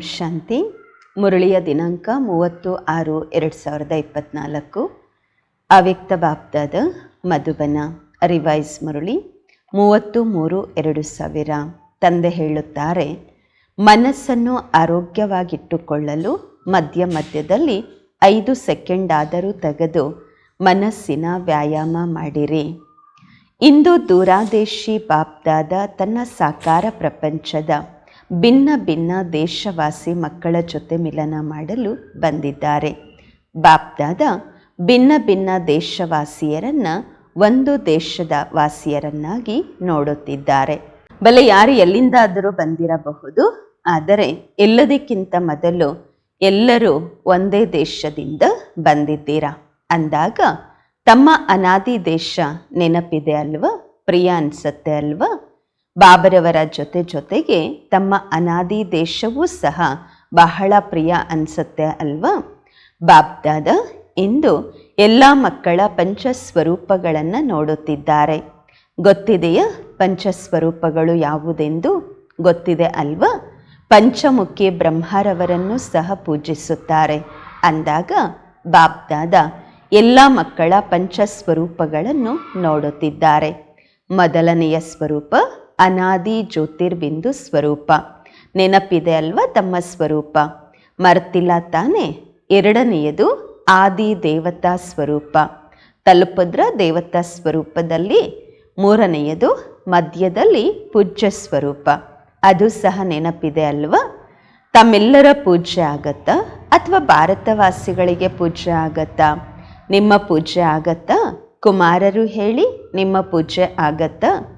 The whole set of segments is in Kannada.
ಶಾಂತಿ. ಮುರಳಿಯ ದಿನಾಂಕ ಮೂವತ್ತು ಆರು ಎರಡು ಸಾವಿರದ ಇಪ್ಪತ್ತ್ನಾಲ್ಕು ಅವ್ಯಕ್ತ ಬಾಪ್ದಾದ ಮಧುಬನ, ರಿವೈಸ್ ಮುರಳಿ, ಮೂವತ್ತು ಮೂರು ಎರಡು ಸಾವಿರ. ತಂದೆ ಹೇಳುತ್ತಾರೆ, ಮನಸ್ಸನ್ನು ಆರೋಗ್ಯವಾಗಿಟ್ಟುಕೊಳ್ಳಲು ಮಧ್ಯ ಮಧ್ಯದಲ್ಲಿ ಐದು ಸೆಕೆಂಡ್ ಆದರೂ ತೆಗೆದು ಮನಸ್ಸಿನ ವ್ಯಾಯಾಮ ಮಾಡಿರಿ. ಇಂದು ದೂರಾದೇಶಿ ಬಾಪ್ದಾದ ತನ್ನ ಸಾಕಾರ ಪ್ರಪಂಚದ ಭಿನ್ನ ಭಿನ್ನ ದೇಶವಾಸಿ ಮಕ್ಕಳ ಜೊತೆ ಮಿಲನ ಮಾಡಲು ಬಂದಿದ್ದಾರೆ. ಬಾಪ್ದಾದ ಭಿನ್ನ ಭಿನ್ನ ದೇಶವಾಸಿಯರನ್ನ ಒಂದು ದೇಶದ ವಾಸಿಯರನ್ನಾಗಿ ನೋಡುತ್ತಿದ್ದಾರೆ. ಬಲೆ ಯಾರು ಎಲ್ಲಿಂದಾದರೂ ಬಂದಿರಬಹುದು. ಆದರೆ ಎಲ್ಲದಕ್ಕಿಂತ ಮೊದಲು ಎಲ್ಲರೂ ಒಂದೇ ದೇಶದಿಂದ ಬಂದಿದ್ದೀರಾ? ಅಂದಾಗ ತಮ್ಮ ಅನಾದಿ ದೇಶ ನೆನಪಿದೆ ಅಲ್ವಾ? ಪ್ರಿಯ ಅನ್ಸತ್ತೆ ಅಲ್ವಾ? ಬಾಬರವರ ಜೊತೆ ಜೊತೆಗೆ ತಮ್ಮ ಅನಾದಿ ದೇಶವೂ ಸಹ ಬಹಳ ಪ್ರಿಯ ಅನಿಸುತ್ತೆ ಅಲ್ವಾ? ಬಾಬ್ದಾದ ಇಂದು ಎಲ್ಲ ಮಕ್ಕಳ ಪಂಚಸ್ವರೂಪಗಳನ್ನು ನೋಡುತ್ತಿದ್ದಾರೆ. ಗೊತ್ತಿದೆಯಾ ಪಂಚಸ್ವರೂಪಗಳು ಯಾವುದೆಂದು? ಗೊತ್ತಿದೆ ಅಲ್ವಾ? ಪಂಚಮುಖಿ ಬ್ರಹ್ಮರವರನ್ನು ಸಹ ಪೂಜಿಸುತ್ತಾರೆ. ಅಂದಾಗ ಬಾಬ್ದಾದ ಎಲ್ಲ ಮಕ್ಕಳ ಪಂಚಸ್ವರೂಪಗಳನ್ನು ನೋಡುತ್ತಿದ್ದಾರೆ. ಮೊದಲನೆಯ ಸ್ವರೂಪ ಅನಾದಿ ಜ್ಯೋತಿರ್ಬಿಂದು ಸ್ವರೂಪ. ನೆನಪಿದೆ ಅಲ್ವಾ ತಮ್ಮ ಸ್ವರೂಪ? ಮರ್ತಿಲ್ಲ ತಾನೆ? ಎರಡನೆಯದು ಆದಿ ದೇವತಾ ಸ್ವರೂಪ. ತಲುಪದ್ರ ದೇವತಾ ಸ್ವರೂಪದಲ್ಲಿ. ಮೂರನೆಯದು ಮಧ್ಯದಲ್ಲಿ ಪೂಜ್ಯ ಸ್ವರೂಪ. ಅದು ಸಹ ನೆನಪಿದೆ ಅಲ್ವಾ? ತಮ್ಮೆಲ್ಲರ ಪೂಜೆ ಆಗತ್ತಾ? ಅಥವಾ ಭಾರತವಾಸಿಗಳಿಗೆ ಪೂಜೆ ಆಗತ್ತಾ? ನಿಮ್ಮ ಪೂಜೆ ಆಗತ್ತಾ? ಕುಮಾರರು ಹೇಳಿ ನಿಮ್ಮ ಪೂಜೆ ಆಗತ್ತಾ?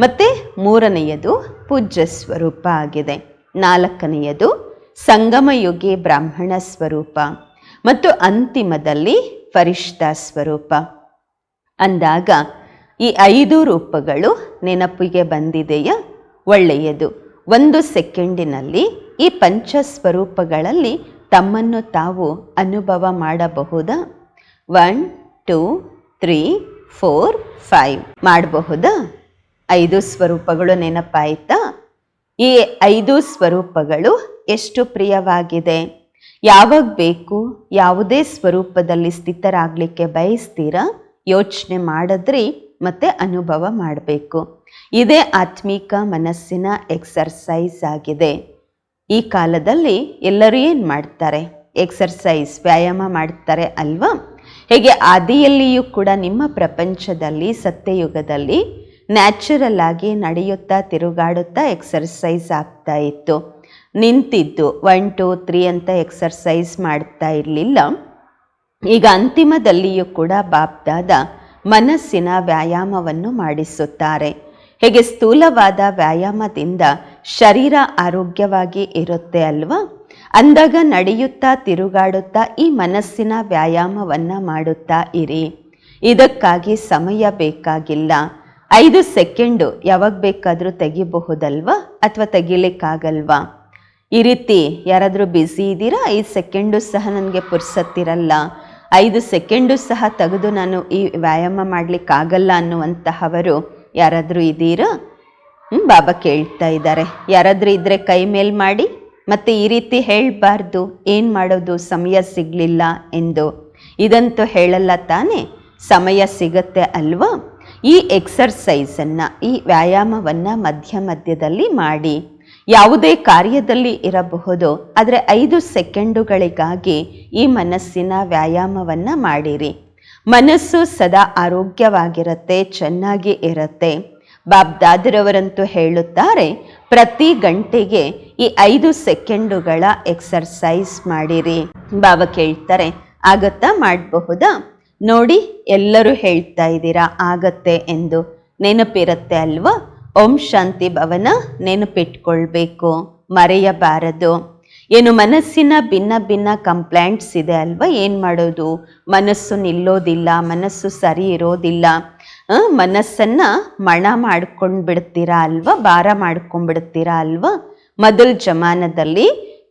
ಮತ್ತೆ ಮೂರನೆಯದು ಪೂಜ್ಯ ಸ್ವರೂಪ ಆಗಿದೆ. ನಾಲ್ಕನೆಯದು ಸಂಗಮಯುಗಿ ಬ್ರಾಹ್ಮಣ ಸ್ವರೂಪ. ಮತ್ತು ಅಂತಿಮದಲ್ಲಿ ಪರಿಷ್ಠಾ ಸ್ವರೂಪ. ಅಂದಾಗ ಈ ಐದು ರೂಪಗಳು ನೆನಪಿಗೆ ಬಂದಿದೆಯಾ? ಒಳ್ಳೆಯದು. ಒಂದು ಸೆಕೆಂಡಿನಲ್ಲಿ ಈ ಪಂಚ ಸ್ವರೂಪಗಳಲ್ಲಿ ತಮ್ಮನ್ನು ತಾವು ಅನುಭವ ಮಾಡಬಹುದಾ? One, two, three, four, five ಮಾಡಬಹುದಾ? ಐದು ಸ್ವರೂಪಗಳು ನೆನಪಾಯಿತಾ? ಈ ಐದು ಸ್ವರೂಪಗಳು ಎಷ್ಟು ಪ್ರಿಯವಾಗಿದೆ? ಯಾವಾಗ ಬೇಕು ಯಾವುದೇ ಸ್ವರೂಪದಲ್ಲಿ ಸ್ಥಿತರಾಗಲಿಕ್ಕೆ ಬಯಸ್ತೀರಾ? ಯೋಚನೆ ಮಾಡಿದ್ರಿ, ಮತ್ತೆ ಅನುಭವ ಮಾಡಬೇಕು. ಇದೇ ಆತ್ಮಿಕ ಮನಸ್ಸಿನ ಎಕ್ಸರ್ಸೈಸ್ ಆಗಿದೆ. ಈ ಕಾಲದಲ್ಲಿ ಎಲ್ಲರೂ ಏನು ಮಾಡ್ತಾರೆ? ಎಕ್ಸರ್ಸೈಸ್ ವ್ಯಾಯಾಮ ಮಾಡ್ತಾರೆ ಅಲ್ವಾ? ಹೇಗೆ ಆದಿಯಲ್ಲಿಯೂ ಕೂಡ ನಿಮ್ಮ ಪ್ರಪಂಚದಲ್ಲಿ ಸತ್ಯಯುಗದಲ್ಲಿ ನ್ಯಾಚುರಲ್ ಆಗಿ ನಡೆಯುತ್ತಾ ತಿರುಗಾಡುತ್ತಾ ಎಕ್ಸರ್ಸೈಸ್ ಆಗ್ತಾ ಇತ್ತು. ನಿಂತಿದ್ದು ಒನ್, ಟೂ, ತ್ರೀ ಅಂತ ಎಕ್ಸರ್ಸೈಸ್ ಮಾಡ್ತಾ ಇರಲಿಲ್ಲ. ಈಗ ಅಂತಿಮದಲ್ಲಿಯೂ ಕೂಡ ಬಾಪ್ದಾದ ಮನಸ್ಸಿನ ವ್ಯಾಯಾಮವನ್ನು ಮಾಡಿಸುತ್ತಾರೆ. ಹೇಗೆ ಸ್ಥೂಲವಾದ ವ್ಯಾಯಾಮದಿಂದ ಶರೀರ ಆರೋಗ್ಯವಾಗಿ ಇರುತ್ತೆ ಅಲ್ವಾ? ಅಂದಾಗ ನಡೆಯುತ್ತಾ ತಿರುಗಾಡುತ್ತಾ ಈ ಮನಸ್ಸಿನ ವ್ಯಾಯಾಮವನ್ನು ಮಾಡುತ್ತಾ ಇರಿ. ಇದಕ್ಕಾಗಿ ಸಮಯ ಬೇಕಾಗಿಲ್ಲ. ಐದು ಸೆಕೆಂಡು ಯಾವಾಗ ಬೇಕಾದರೂ ತೆಗಿಬಹುದಲ್ವಾ ಅಥವಾ ತೆಗಿಲಿಕ್ಕಾಗಲ್ವಾ? ಈ ರೀತಿ ಯಾರಾದರೂ ಬ್ಯುಸಿ ಇದ್ದೀರಾ? ಐದು ಸೆಕೆಂಡು ಸಹ ನನಗೆ ಪುರ್ಸತ್ತಿರಲ್ಲ. ಐದು ಸೆಕೆಂಡು ಸಹ ತೆಗೆದು ನಾನು ಈ ವ್ಯಾಯಾಮ ಮಾಡಲಿಕ್ಕಾಗಲ್ಲ ಅನ್ನುವಂತಹವರು ಯಾರಾದರೂ ಇದ್ದೀರಾ? ಹ್ಞೂ ಬಾಬಾ ಕೇಳ್ತಾ ಇದ್ದಾರೆ. ಯಾರಾದರೂ ಇದ್ದರೆ ಕೈ ಮೇಲ್ ಮಾಡಿ. ಮತ್ತು ಈ ರೀತಿ ಹೇಳಬಾರ್ದು. ಏನು ಮಾಡೋದು? ಸಮಯ ಸಿಗಲಿಲ್ಲ ಎಂದು. ಇದಂತೂ ಹೇಳಲ್ಲ ತಾನೇ? ಸಮಯ ಸಿಗತ್ತೆ ಅಲ್ವಾ? ಈ ಎಕ್ಸರ್ಸೈಸನ್ನು ಈ ವ್ಯಾಯಾಮವನ್ನು ಮಧ್ಯ ಮಧ್ಯದಲ್ಲಿ ಮಾಡಿ. ಯಾವುದೇ ಕಾರ್ಯದಲ್ಲಿ ಇರಬಹುದು, ಆದರೆ ಐದು ಸೆಕೆಂಡುಗಳಿಗಾಗಿ ಈ ಮನಸ್ಸಿನ ವ್ಯಾಯಾಮವನ್ನು ಮಾಡಿರಿ. ಮನಸ್ಸು ಸದಾ ಆರೋಗ್ಯವಾಗಿರುತ್ತೆ, ಚೆನ್ನಾಗಿ ಇರುತ್ತೆ. ಬಾಬ್ದಾದರವರಂತೂ ಹೇಳುತ್ತಾರೆ, ಪ್ರತಿ ಗಂಟೆಗೆ ಈ ಐದು ಸೆಕೆಂಡುಗಳ ಎಕ್ಸರ್ಸೈಸ್ ಮಾಡಿರಿ. ಬಾಬಾ ಕೇಳ್ತಾರೆ, ಆಗತ್ತಾ ಮಾಡಬಹುದಾ? ನೋಡಿ ಎಲ್ಲರೂ ಹೇಳ್ತಾ ಇದ್ದೀರಾ, ಆಗತ್ತೆ ಎಂದು ನೆನಪಿರುತ್ತೆ ಅಲ್ವಾ? ಓಂ ಶಾಂತಿ ಭವನ ನೆನಪಿಟ್ಕೊಳ್ಬೇಕು, ಮರೆಯಬಾರದು. ಏನು ಮನಸ್ಸಿನ ಭಿನ್ನ ಭಿನ್ನ ಕಂಪ್ಲೇಂಟ್ಸ್ ಇದೆ ಅಲ್ವಾ? ಏನು ಮಾಡೋದು? ಮನಸ್ಸು ನಿಲ್ಲೋದಿಲ್ಲ, ಮನಸ್ಸು ಸರಿ ಇರೋದಿಲ್ಲ. ಮನಸ್ಸನ್ನು ಮಣ ಮಾಡ್ಕೊಂಡು ಬಿಡ್ತೀರಾ ಅಲ್ವಾ? ಭಾರ ಮಾಡ್ಕೊಂಡ್ಬಿಡ್ತೀರಾ ಅಲ್ವಾ? ಮೊದಲ ಜಮಾನದಲ್ಲಿ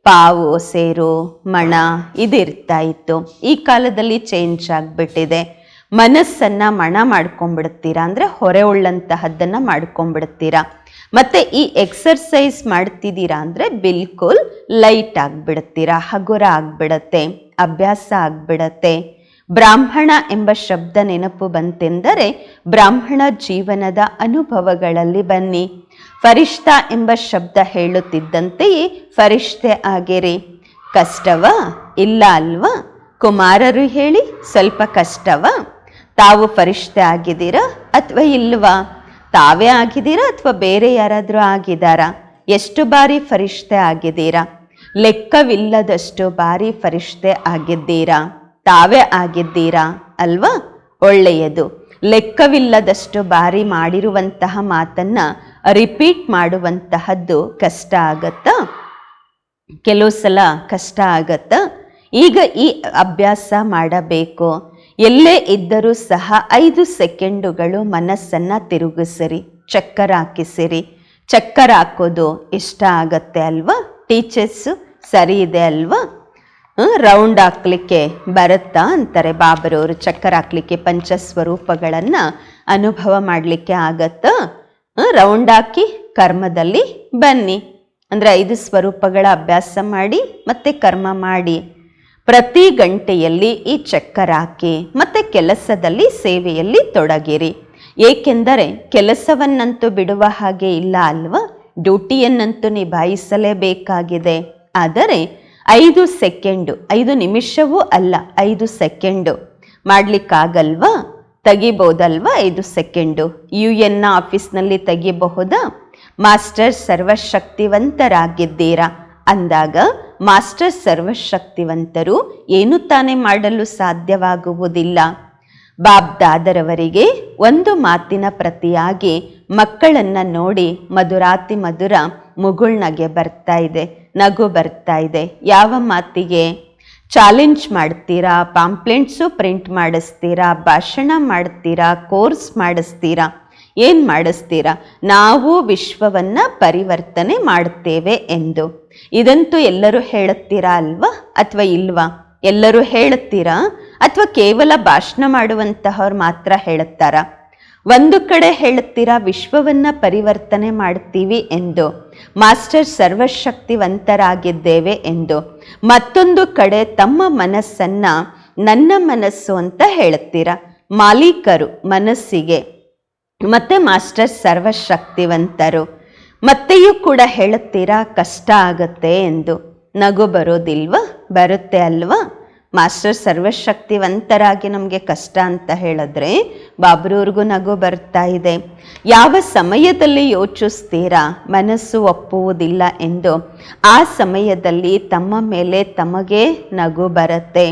ಪಾವು, ಸೇರು, ಮಣ ಇದಿರ್ತಾ ಇತ್ತು. ಈ ಕಾಲದಲ್ಲಿ ಚೇಂಜ್ ಆಗಿಬಿಟ್ಟಿದೆ. ಮನಸ್ಸನ್ನ ಮಣ ಮಾಡ್ಕೊಂಡ್ಬಿಡ್ತೀರಾ? ಅಂದರೆ ಹೊರೆ ಉಳ್ಳಂತಹದ್ದನ್ನು ಮಾಡ್ಕೊಂಡ್ಬಿಡ್ತೀರಾ? ಮತ್ತೆ ಈ ಎಕ್ಸರ್ಸೈಸ್ ಮಾಡ್ತಿದ್ದೀರಾ ಅಂದರೆ ಬಿಲ್ಕುಲ್ ಲೈಟ್ ಆಗಿಬಿಡ್ತೀರಾ? ಹಗುರ ಆಗಿಬಿಡತ್ತೆ, ಅಭ್ಯಾಸ ಆಗಿಬಿಡತ್ತೆ. ಬ್ರಾಹ್ಮಣ ಎಂಬ ಶಬ್ದ ನೆನಪು ಬಂತೆಂದರೆ ಬ್ರಾಹ್ಮಣ ಜೀವನದ ಅನುಭವಗಳಲ್ಲಿ ಬನ್ನಿ. ಫರಿಷ್ಠ ಎಂಬ ಶಬ್ದ ಹೇಳುತ್ತಿದ್ದಂತೆಯೇ ಫರಿಷ್ಠೆ ಆಗಿರಿ. ಕಷ್ಟವ? ಇಲ್ಲ ಅಲ್ವಾ? ಕುಮಾರರು ಹೇಳಿ, ಸ್ವಲ್ಪ ಕಷ್ಟವ? ತಾವು ಫರಿಷ್ಠೆ ಆಗಿದ್ದೀರಾ ಅಥವಾ ಇಲ್ವಾ? ತಾವೇ ಆಗಿದ್ದೀರಾ ಅಥವಾ ಬೇರೆ ಯಾರಾದರೂ ಆಗಿದ್ದಾರಾ? ಎಷ್ಟು ಬಾರಿ ಫರಿಷ್ಠೆ ಆಗಿದ್ದೀರಾ? ಲೆಕ್ಕವಿಲ್ಲದಷ್ಟು ಬಾರಿ ಫರಿಷ್ಠೆ ಆಗಿದ್ದೀರಾ? ತಾವೇ ಆಗಿದ್ದೀರಾ? ಅಲ್ವಾ? ಒಳ್ಳೆಯದು. ಲೆಕ್ಕವಿಲ್ಲದಷ್ಟು ಬಾರಿ ಮಾಡಿರುವಂತಹ ಮಾತನ್ನ ರಿಪೀಟ್ ಮಾಡುವಂತಹದ್ದು ಕಷ್ಟ ಆಗತ್ತಾ? ಕೆಲವು ಸಲ ಕಷ್ಟ ಆಗತ್ತಾ? ಈಗ ಈ ಅಭ್ಯಾಸ ಮಾಡಬೇಕು. ಎಲ್ಲೇ ಇದ್ದರೂ ಸಹ ಐದು ಸೆಕೆಂಡುಗಳು ಮನಸ್ಸನ್ನು ತಿರುಗಿಸಿರಿ, ಚಕ್ಕರ್ ಹಾಕಿಸಿರಿ. ಚಕ್ಕರ್ ಹಾಕೋದು ಇಷ್ಟ ಆಗತ್ತೆ ಅಲ್ವಾ? ಟೀಚರ್ಸು ಸರಿ ಇದೆ ಅಲ್ವಾ? ರೌಂಡ್ ಹಾಕ್ಲಿಕ್ಕೆ ಬರುತ್ತಾ ಅಂತಾರೆ ಬಾಬರವರು. ಚಕ್ಕರ್ ಹಾಕ್ಲಿಕ್ಕೆ ಪಂಚಸ್ವರೂಪಗಳನ್ನು ಅನುಭವ ಮಾಡಲಿಕ್ಕೆ ಆಗತ್ತಾ. ರೌಂಡ್ ಹಾಕಿ ಕರ್ಮದಲ್ಲಿ ಬನ್ನಿ. ಅಂದರೆ ಐದು ಸ್ವರೂಪಗಳ ಅಭ್ಯಾಸ ಮಾಡಿ, ಮತ್ತೆ ಕರ್ಮ ಮಾಡಿ. ಪ್ರತಿ ಗಂಟೆಯಲ್ಲಿ ಈ ಚಕ್ಕರ್ ಹಾಕಿ, ಮತ್ತು ಕೆಲಸದಲ್ಲಿ ಸೇವೆಯಲ್ಲಿ ತೊಡಗಿರಿ. ಏಕೆಂದರೆ ಕೆಲಸವನ್ನಂತೂ ಬಿಡುವ ಹಾಗೆ ಇಲ್ಲ ಅಲ್ವಾ? ಡ್ಯೂಟಿಯನ್ನಂತೂ ನಿಭಾಯಿಸಲೇಬೇಕಾಗಿದೆ. ಆದರೆ ಐದು ಸೆಕೆಂಡು, ಐದು ನಿಮಿಷವೂ ಅಲ್ಲ, ಐದು ಸೆಕೆಂಡು. ಮಾಡಲಿಕ್ಕಾಗಲ್ವಾ? ತೆಗಿಬೋದಲ್ವಾ ಐದು ಸೆಕೆಂಡು? ಯು ಎನ್ನ ಆಫೀಸ್ನಲ್ಲಿ ತೆಗಿಬಹುದಾ? ಮಾಸ್ಟರ್ ಸರ್ವಶಕ್ತಿವಂತರಾಗಿದ್ದೀರಾ? ಅಂದಾಗ ಮಾಸ್ಟರ್ ಸರ್ವಶಕ್ತಿವಂತರು ಏನು ತಾನೇ ಮಾಡಲು ಸಾಧ್ಯವಾಗುವುದಿಲ್ಲ. ಬಾಬ್ ದಾದರವರಿಗೆ ಒಂದು ಮಾತಿನ ಪ್ರತಿಯಾಗಿ ಮಕ್ಕಳನ್ನು ನೋಡಿ ಮಧುರಾತಿ ಮಧುರ ಮುಗುಳ್ನಗೆ ಬರ್ತಾ ಇದೆ, ನಗು ಬರ್ತಾ ಇದೆ. ಯಾವ ಮಾತಿಗೆ? ಚಾಲೆಂಜ್ ಮಾಡ್ತೀರಾ? ಪಾಂಪ್ಲೆಂಟ್ಸು ಪ್ರಿಂಟ್ ಮಾಡಿಸ್ತೀರಾ? ಭಾಷಣ ಮಾಡ್ತೀರಾ? ಕೋರ್ಸ್ ಮಾಡಿಸ್ತೀರಾ? ಏನು ಮಾಡಿಸ್ತೀರಾ? ನಾವು ವಿಶ್ವವನ್ನ ಪರಿವರ್ತನೆ ಮಾಡ್ತೇವೆ ಎಂದು. ಇದಂತೂ ಎಲ್ಲರೂ ಹೇಳುತ್ತೀರಾ ಅಲ್ವಾ? ಅಥವಾ ಇಲ್ವಾ? ಎಲ್ಲರೂ ಹೇಳುತ್ತೀರಾ? ಅಥವಾ ಕೇವಲ ಭಾಷಣ ಮಾಡುವಂತಹವ್ರು ಮಾತ್ರ ಹೇಳುತ್ತಾರಾ? ಒಂದು ಕಡೆ ಹೇಳುತ್ತೀರಾ, ವಿಶ್ವವನ್ನ ಪರಿವರ್ತನೆ ಮಾಡ್ತೀವಿ ಎಂದು. ಮಾಸ್ಟರ್ ಸರ್ವಶಕ್ತಿವಂತರಾಗಿದ್ದೇವೆ ಎಂದು. ಮತ್ತೊಂದು ಕಡೆ ತಮ್ಮ ಮನಸ್ಸನ್ನ ನನ್ನ ಮನಸ್ಸು ಅಂತ ಹೇಳುತ್ತೀರಾ, ಮಾಲೀಕರು ಮನಸ್ಸಿಗೆ. ಮತ್ತೆ ಮಾಸ್ಟರ್ ಸರ್ವಶಕ್ತಿವಂತರು. ಮತ್ತೆಯೂ ಕೂಡ ಹೇಳುತ್ತೀರಾ, ಕಷ್ಟ ಆಗತ್ತೆ ಎಂದು. ನಗು ಬರೋದಿಲ್ವ, ಬರುತ್ತೆ ಅಲ್ವಾ? ಮಾಸ್ಟರ್ ಸರ್ವಶಕ್ತಿವಂತರಾಗಿ ನಮಗೆ ಕಷ್ಟ ಅಂತ ಹೇಳಿದ್ರೆ ಬಾಬ್ರವ್ರಿಗೂ ನಗು ಬರ್ತಾ ಇದೆ. ಯಾವ ಸಮಯದಲ್ಲಿ ಯೋಚಿಸ್ತೀರಾ? ಮನಸ್ಸು ಒಪ್ಪುವುದಿಲ್ಲ ಎಂದು. ಆ ಸಮಯದಲ್ಲಿ ತಮ್ಮ ಮೇಲೆ ತಮಗೆ ನಗು ಬರುತ್ತೆ.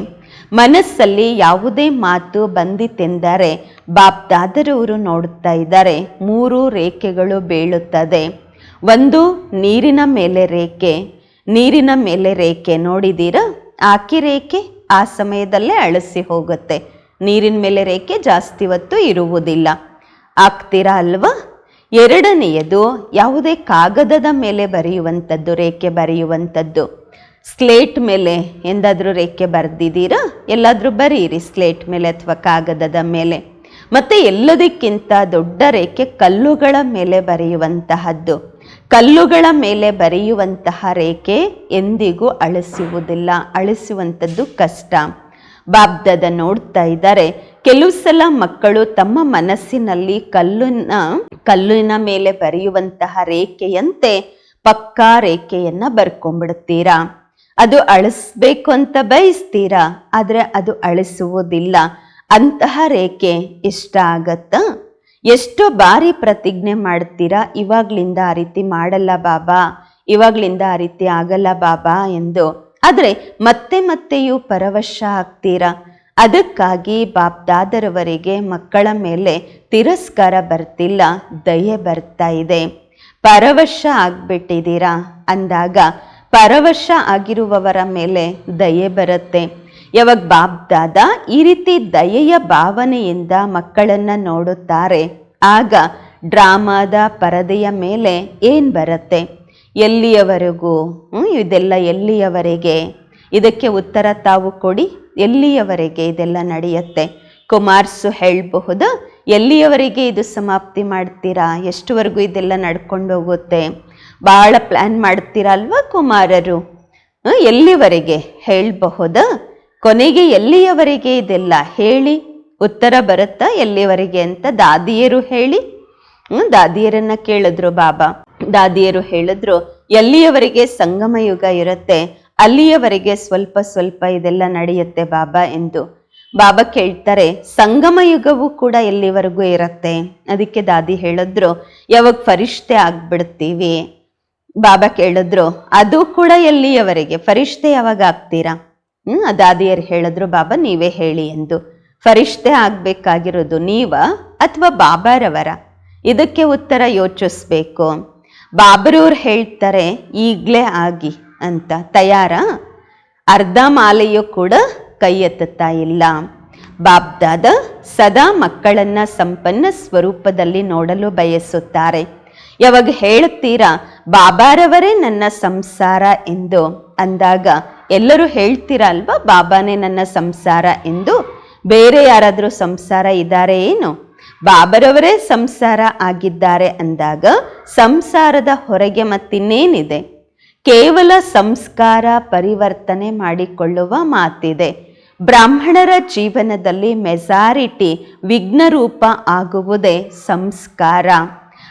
ಮನಸ್ಸಲ್ಲಿ ಯಾವುದೇ ಮಾತು ಬಂದಿತೆಂದರೆ ಬಾಪ್ದಾದರವರು ನೋಡುತ್ತಾ ಇದ್ದಾರೆ, ಮೂರು ರೇಖೆಗಳು ಬೀಳುತ್ತದೆ. ಒಂದು ನೀರಿನ ಮೇಲೆ ರೇಖೆ. ನೀರಿನ ಮೇಲೆ ರೇಖೆ ನೋಡಿದ್ದೀರಾ? ಆಕೆ ರೇಖೆ? ಆ ಸಮಯದಲ್ಲೇ ಅಳಿಸಿ ಹೋಗುತ್ತೆ. ನೀರಿನ ಮೇಲೆ ರೇಖೆ ಜಾಸ್ತಿ ಹೊತ್ತು ಇರುವುದಿಲ್ಲ. ಆಗ್ತೀರಾ ಅಲ್ವಾ? ಎರಡನೆಯದು, ಯಾವುದೇ ಕಾಗದದ ಮೇಲೆ ಬರೆಯುವಂಥದ್ದು, ರೇಖೆ ಬರೆಯುವಂಥದ್ದು. ಸ್ಲೇಟ್ ಮೇಲೆ ಎಂದಾದರೂ ರೇಖೆ ಬರೆದಿದ್ದೀರಾ? ಎಲ್ಲಾದರೂ ಬರೀರಿ ಸ್ಲೇಟ್ ಮೇಲೆ ಅಥವಾ ಕಾಗದದ ಮೇಲೆ. ಮತ್ತೆ ಎಲ್ಲದಕ್ಕಿಂತ ದೊಡ್ಡ ರೇಖೆ ಕಲ್ಲುಗಳ ಮೇಲೆ ಬರೆಯುವಂತಹದ್ದು. ಕಲ್ಲುಗಳ ಮೇಲೆ ಬರೆಯುವಂತಹ ರೇಖೆ ಎಂದಿಗೂ ಅಳಿಸುವುದಿಲ್ಲ. ಅಳಿಸುವಂಥದ್ದು ಕಷ್ಟ. ಬಾಬ್ದದ ನೋಡ್ತಾ ಇದ್ದಾರೆ, ಕೆಲವು ಸಲ ಮಕ್ಕಳು ತಮ್ಮ ಮನಸ್ಸಿನಲ್ಲಿ ಕಲ್ಲಿನ ಕಲ್ಲಿನ ಮೇಲೆ ಬರೆಯುವಂತಹ ರೇಖೆಯಂತೆ ಪಕ್ಕಾ ರೇಖೆಯನ್ನ ಬರ್ಕೊಂಡ್ಬಿಡ್ತೀರಾ ಅದು ಅಳಿಸ್ಬೇಕು ಅಂತ ಬಯಸ್ತೀರಾ? ಆದರೆ ಅದು ಅಳಿಸುವುದಿಲ್ಲ. ಅಂತಹ ರೇಖೆ ಇಷ್ಟ ಆಗತ್ತಾ? ಎಷ್ಟು ಬಾರಿ ಪ್ರತಿಜ್ಞೆ ಮಾಡ್ತೀರಾ? ಇವಾಗ್ಲಿಂದ ಆ ರೀತಿ ಮಾಡಲ್ಲ ಬಾಬಾ. ಇವಾಗ್ಲಿಂದ ಆ ರೀತಿ ಆಗಲ್ಲ ಬಾಬಾ ಎಂದು. ಆದರೆ ಮತ್ತೆ ಮತ್ತೆಯೂ ಪರವಶ ಆಗ್ತೀರಾ? ಅದಕ್ಕಾಗಿ ಬಾಪ್ದಾದರವರಿಗೆ ಮಕ್ಕಳ ಮೇಲೆ ತಿರಸ್ಕಾರ ಬರ್ತಿಲ್ಲ, ದಯೆ ಬರ್ತಾ ಇದೆ. ಪರವಶ ಆಗ್ಬಿಟ್ಟಿದ್ದೀರಾ? ಅಂದಾಗ ಪರವಶ ಆಗಿರುವವರ ಮೇಲೆ ದಯೆ ಬರುತ್ತೆ. ಯಾವಾಗ ಬಾಬ್ದಾದ ಈ ರೀತಿ ದಯೆಯ ಭಾವನೆಯಿಂದ ಮಕ್ಕಳನ್ನ ನೋಡುತ್ತಾರೆ. ಆಗ ಡ್ರಾಮಾದ ಪರದೆಯ ಮೇಲೆ ಏನು ಬರುತ್ತೆ? ಎಲ್ಲಿಯವರೆಗೂ? ಇದೆಲ್ಲ ಎಲ್ಲಿಯವರೆಗೆ? ಇದಕ್ಕೆ ಉತ್ತರ ತಾವು ಕೊಡಿ. ಎಲ್ಲಿಯವರೆಗೆ ಇದೆಲ್ಲ ನಡೆಯುತ್ತೆ? ಕುಮಾರ್ಸು ಹೇಳಬಹುದು, ಎಲ್ಲಿಯವರೆಗೆ ಇದು ಸಮಾಪ್ತಿ ಮಾಡ್ತೀರಾ? ಎಷ್ಟುವರೆಗೂ ಇದೆಲ್ಲ ನಡ್ಕೊಂಡು ಹೋಗುತ್ತೆ? ಭಾಳ ಪ್ಲ್ಯಾನ್ ಮಾಡ್ತೀರಾ ಅಲ್ವಾ ಕುಮಾರರು ಎಲ್ಲಿವರೆಗೆ? ಹೇಳಬಹುದಾ. ಕೊನೆಗೆ ಎಲ್ಲಿಯವರೆಗೆ ಇದೆಲ್ಲ ಹೇಳಿ? ಉತ್ತರ ಬರುತ್ತಾ ಎಲ್ಲಿಯವರೆಗೆ ಅಂತ ದಾದಿಯರು ಹೇಳಿ. ದಾದಿಯರನ್ನ ಕೇಳಿದ್ರು ಬಾಬಾ. ದಾದಿಯರು ಹೇಳಿದ್ರು, ಎಲ್ಲಿಯವರೆಗೆ ಸಂಗಮ ಯುಗ ಇರುತ್ತೆ, ಅಲ್ಲಿಯವರೆಗೆ ಸ್ವಲ್ಪ ಸ್ವಲ್ಪ ಇದೆಲ್ಲ ನಡೆಯುತ್ತೆ ಬಾಬಾ ಎಂದು. ಬಾಬಾ ಕೇಳ್ತಾರೆ, ಸಂಗಮ ಯುಗವು ಕೂಡ ಎಲ್ಲಿವರೆಗೂ ಇರುತ್ತೆ? ಅದಕ್ಕೆ ದಾದಿ ಹೇಳಿದ್ರು, ಯಾವಾಗ ಫರಿಷ್ಠೆ ಆಗ್ಬಿಡ್ತೀವಿ? ಬಾಬಾ ಕೇಳಿದ್ರು, ಅದು ಕೂಡ ಎಲ್ಲಿಯವರೆಗೆ? ಫರಿಷ್ಠೆ ಯಾವಾಗ ಆಗ್ತೀರಾ? ಹ್ಮ್ ದಾದಿಯರು ಹೇಳಿದ್ರು, ಬಾಬಾ, ನೀವೇ ಹೇಳಿ ಎಂದು. ಫರಿಷ್ಠೆ ಆಗಬೇಕಾಗಿರೋದು ನೀವ ಅಥವಾ ಬಾಬಾರವರ? ಇದಕ್ಕೆ ಉತ್ತರ ಯೋಚಿಸ್ಬೇಕು. ಬಾಬರವ್ರು ಹೇಳ್ತಾರೆ, ಈಗಲೇ ಆಗಿ ಅಂತ. ತಯಾರ? ಅರ್ಧ ಮಾಲೆಯೂ ಕೂಡ ಕೈ ಎತ್ತುತ್ತಾ ಇಲ್ಲ. ಬಾಬ್ದಾದ ಸದಾ ಮಕ್ಕಳನ್ನ ಸಂಪನ್ನ ಸ್ವರೂಪದಲ್ಲಿ ನೋಡಲು ಬಯಸುತ್ತಾರೆ. ಯಾವಾಗ ಹೇಳುತ್ತೀರಾ ಬಾಬಾರವರೇ ನನ್ನ ಸಂಸಾರ ಎಂದು ಅಂದಾಗ ಎಲ್ಲರೂ ಹೇಳ್ತೀರಾ ಅಲ್ವಾ ಬಾಬಾನೇ ನನ್ನ ಸಂಸಾರ ಎಂದು? ಬೇರೆ ಯಾರಾದರೂ ಸಂಸಾರ ಇದ್ದಾರೆ ಏನು? ಬಾಬರವರೇ ಸಂಸಾರ ಆಗಿದ್ದಾರೆ ಅಂದಾಗ ಸಂಸಾರದ ಹೊರಗೆ ಮತ್ತಿನ್ನೇನಿದೆ? ಕೇವಲ ಸಂಸ್ಕಾರ ಪರಿವರ್ತನೆ ಮಾಡಿಕೊಳ್ಳುವ ಮಾತಿದೆ. ಬ್ರಾಹ್ಮಣರ ಜೀವನದಲ್ಲಿ ಮೆಜಾರಿಟಿ, ವಿಘ್ನರೂಪ ಆಗುವುದೇ ಸಂಸ್ಕಾರ.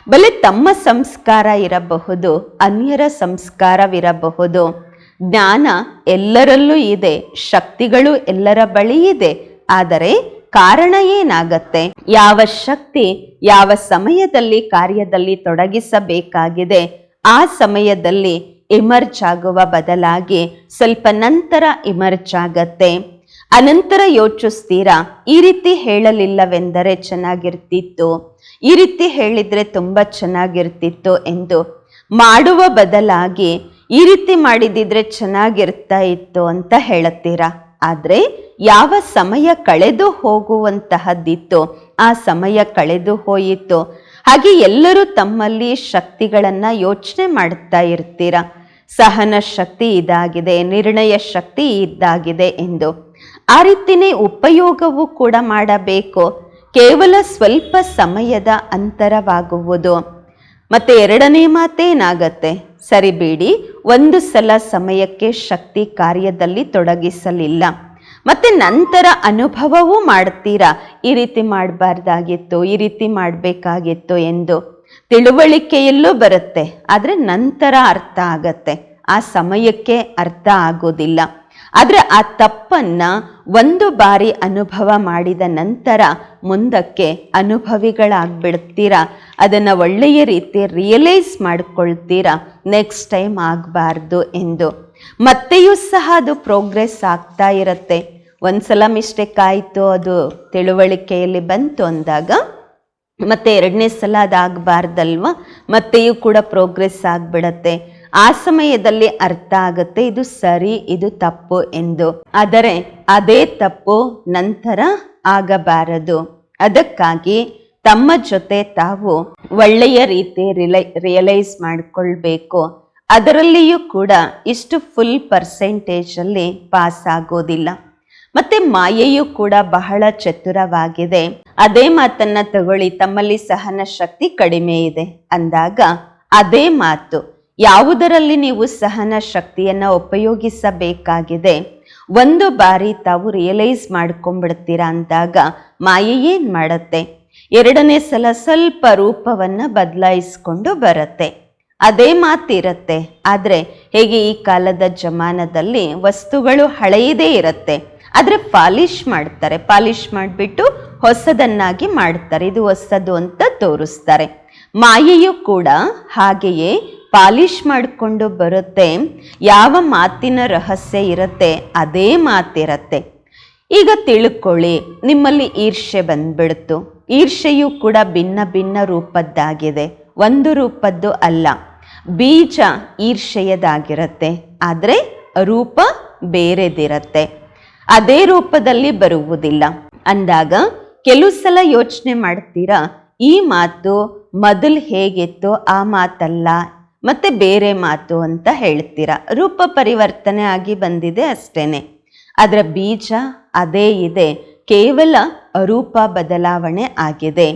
ಬಲೆ ತಮ್ಮ ಸಂಸ್ಕಾರ ಇರಬಹುದು, ಅನ್ಯರ ಸಂಸ್ಕಾರವಿರಬಹುದು. ಜ್ಞಾನ ಎಲ್ಲರಲ್ಲೂ ಇದೆ, ಶಕ್ತಿಗಳು ಎಲ್ಲರ ಬಳಿ ಇದೆ. ಆದರೆ ಕಾರಣ ಏನಾಗತ್ತೆ? ಯಾವ ಶಕ್ತಿ ಯಾವ ಸಮಯದಲ್ಲಿ ಕಾರ್ಯದಲ್ಲಿ ತೊಡಗಿಸಬೇಕಾಗಿದೆ? ಆ ಸಮಯದಲ್ಲಿ ಇಮರ್ಜ್ ಆಗುವ ಬದಲಾಗಿ ಸ್ವಲ್ಪ ನಂತರ ಇಮರ್ಜ್ ಆಗತ್ತೆ. ಅನಂತರ ಯೋಚಿಸ್ತೀರಾ? ಈ ರೀತಿ ಹೇಳಲಿಲ್ಲವೆಂದರೆ ಚೆನ್ನಾಗಿರ್ತಿತ್ತು. ಈ ರೀತಿ ಹೇಳಿದ್ರೆ ತುಂಬ ಚೆನ್ನಾಗಿರ್ತಿತ್ತು ಎಂದು. ಮಾಡುವ ಬದಲಾಗಿ ಈ ರೀತಿ ಮಾಡಿದ್ದಿದ್ರೆ ಚೆನ್ನಾಗಿರ್ತಾ ಇತ್ತು ಅಂತ ಹೇಳುತ್ತೀರಾ? ಆದರೆ ಯಾವ ಸಮಯ ಕಳೆದು ಹೋಗುವಂತಹದ್ದಿತ್ತು, ಆ ಸಮಯ ಕಳೆದು ಹೋಯಿತು. ಹಾಗೆ ಎಲ್ಲರೂ ತಮ್ಮಲ್ಲಿ ಶಕ್ತಿಗಳನ್ನು ಯೋಚನೆ ಮಾಡ್ತಾ ಇರ್ತೀರಾ? ಸಹನ ಶಕ್ತಿ ಇದಾಗಿದೆ, ನಿರ್ಣಯ ಶಕ್ತಿ ಇದ್ದಾಗಿದೆ ಎಂದು. ಆ ರೀತಿನೇ ಉಪಯೋಗವೂ ಕೂಡ ಮಾಡಬೇಕು. ಕೇವಲ ಸ್ವಲ್ಪ ಸಮಯದ ಅಂತರವಾಗುವುದು. ಮತ್ತೆ ಎರಡನೇ ಮಾತೇನಾಗತ್ತೆ? ಸರಿ ಬಿಡಿ ಒಂದು ಸಲ ಸಮಯಕ್ಕೆ ಶಕ್ತಿ ಕಾರ್ಯದಲ್ಲಿ ತೊಡಗಿಸಲಿಲ್ಲ. ಮತ್ತೆ ನಂತರ ಅನುಭವವೂ ಮಾಡ್ತೀರಾ? ಈ ರೀತಿ ಮಾಡಬಾರ್ದಾಗಿತ್ತು, ಈ ರೀತಿ ಮಾಡಬೇಕಾಗಿತ್ತು ಎಂದು. ತಿಳುವಳಿಕೆಯಲ್ಲೂ ಬರುತ್ತೆ, ಆದರೆ ನಂತರ ಅರ್ಥ ಆಗತ್ತೆ. ಆ ಸಮಯಕ್ಕೆ ಅರ್ಥ ಆಗೋದಿಲ್ಲ. ಆದರೆ ಆ ತಪ್ಪನ್ನ ಒಂದು ಬಾರಿ ಅನುಭವ ಮಾಡಿದ ನಂತರ ಮುಂದಕ್ಕೆ ಅನುಭವಿಗಳಾಗ್ಬಿಡ್ತೀರಾ? ಅದನ್ನು ಒಳ್ಳೆಯ ರೀತಿ ರಿಯಲೈಸ್ ಮಾಡ್ಕೊಳ್ತೀರಾ? ನೆಕ್ಸ್ಟ್ ಟೈಮ್ ಆಗಬಾರ್ದು ಎಂದು. ಮತ್ತೆಯೂ ಸಹ ಅದು ಪ್ರೋಗ್ರೆಸ್ ಆಗ್ತಾ ಇರುತ್ತೆ. ಒಂದ್ಸಲ ಮಿಸ್ಟೇಕ್ ಆಯಿತು, ಅದು ತಿಳುವಳಿಕೆಯಲ್ಲಿ ಬಂತು ಅಂದಾಗ ಮತ್ತೆ ಎರಡನೇ ಸಲ ಅದಾಗಬಾರ್ದಲ್ವ? ಮತ್ತೆಯೂ ಕೂಡ ಪ್ರೋಗ್ರೆಸ್ ಆಗಿಬಿಡತ್ತೆ. ಆ ಸಮಯದಲ್ಲಿ ಅರ್ಥ ಆಗುತ್ತೆ, ಇದು ಸರಿ, ಇದು ತಪ್ಪು ಎಂದು. ಆದರೆ ಅದೇ ತಪ್ಪು ನಂತರ ಆಗಬಾರದು. ಅದಕ್ಕಾಗಿ ತಮ್ಮ ಜೊತೆ ತಾವು ಒಳ್ಳೆಯ ರೀತಿ ರಿಲೈ ರಿಯಲೈಸ್ ಮಾಡಿಕೊಳ್ಬೇಕು. ಅದರಲ್ಲಿಯೂ ಕೂಡ ಇಷ್ಟು ಫುಲ್ ಪರ್ಸೆಂಟೇಜಲ್ಲಿ ಪಾಸ್ ಆಗೋದಿಲ್ಲ. ಮತ್ತೆ ಮಾಯೆಯೂ ಕೂಡ ಬಹಳ ಚತುರವಾಗಿದೆ. ಅದೇ ಮಾತನ್ನ ತಗೊಳ್ಳಿ, ತಮ್ಮಲ್ಲಿ ಸಹನ ಶಕ್ತಿ ಕಡಿಮೆ ಇದೆ ಅಂದಾಗ ಅದೇ ಮಾತು. ಯಾವುದರಲ್ಲಿ ನೀವು ಸಹನ ಶಕ್ತಿಯನ್ನ ಉಪಯೋಗಿಸಬೇಕಾಗಿದೆ? ಒಂದು ಬಾರಿ ತಾವು ರಿಯಲೈಸ್ ಮಾಡ್ಕೊಂಡ್ಬಿಡ್ತೀರಾ ಅಂದಾಗ ಮಾಯೆ ಏನು ಮಾಡತ್ತೆ? ಎರಡನೇ ಸಲ ಸ್ವಲ್ಪ ರೂಪವನ್ನ ಬದಲಾಯಿಸ್ಕೊಂಡು ಬರುತ್ತೆ. ಅದೇ ಮಾತಿರುತ್ತೆ. ಆದರೆ ಹೇಗೆ ಈ ಕಾಲದ ಜಮಾನದಲ್ಲಿ ವಸ್ತುಗಳು ಹಳೆಯದೇ ಇರತ್ತೆ? ಆದರೆ ಪಾಲಿಶ್ ಮಾಡ್ತಾರೆ. ಪಾಲಿಶ್ ಮಾಡಿಬಿಟ್ಟು ಹೊಸದನ್ನಾಗಿ ಮಾಡ್ತಾರೆ. ಇದು ಹೊಸದು ಅಂತ ತೋರಿಸ್ತಾರೆ. ಮಾಯೆಯು ಕೂಡ ಹಾಗೆಯೇ ಪಾಲಿಶ್ ಮಾಡಿಕೊಂಡು ಬರುತ್ತೆ, ಯಾವ ಮಾತಿನ ರಹಸ್ಯ ಇರುತ್ತೆ, ಅದೇ ಮಾತಿರತ್ತೆ. ಈಗ ತಿಳ್ಕೊಳ್ಳಿ, ನಿಮ್ಮಲ್ಲಿ ಈರ್ಷೆ ಬಂದ್ಬಿಡ್ತು. ಈರ್ಷೆಯು ಕೂಡ ಭಿನ್ನ ಭಿನ್ನ ರೂಪದ್ದಾಗಿದೆ. ಒಂದು ರೂಪದ್ದು ಅಲ್ಲ, ಬೀಜ ಈರ್ಷೆಯದಾಗಿರುತ್ತೆ ಆದರೆ ರೂಪ ಬೇರೆದಿರತ್ತೆ. ಅದೇ ರೂಪದಲ್ಲಿ ಬರುವುದಿಲ್ಲ. ಅಂದಾಗ, ಕೆಲವು ಸಲ ಯೋಚನೆ ಮಾಡ್ತೀರಾ, ಈ ಮಾತು ಮೊದಲು ಹೇಗಿತ್ತು ಆ ಮಾತಲ್ಲ ಮತ್ತೆ ಬೇರೆ ಮಾತು ಅಂತ ಹೇಳ್ತೀರಾ? ರೂಪ ಪರಿವರ್ತನೆ ಆಗಿ ಬಂದಿದೆ ಅಷ್ಟೇನೆ. ಅದರ ಬೀಜ ಅದೇ ಇದೆ. ಕೇವಲ ರೂಪ ಬದಲಾವಣೆ ಆಗಿದೆ.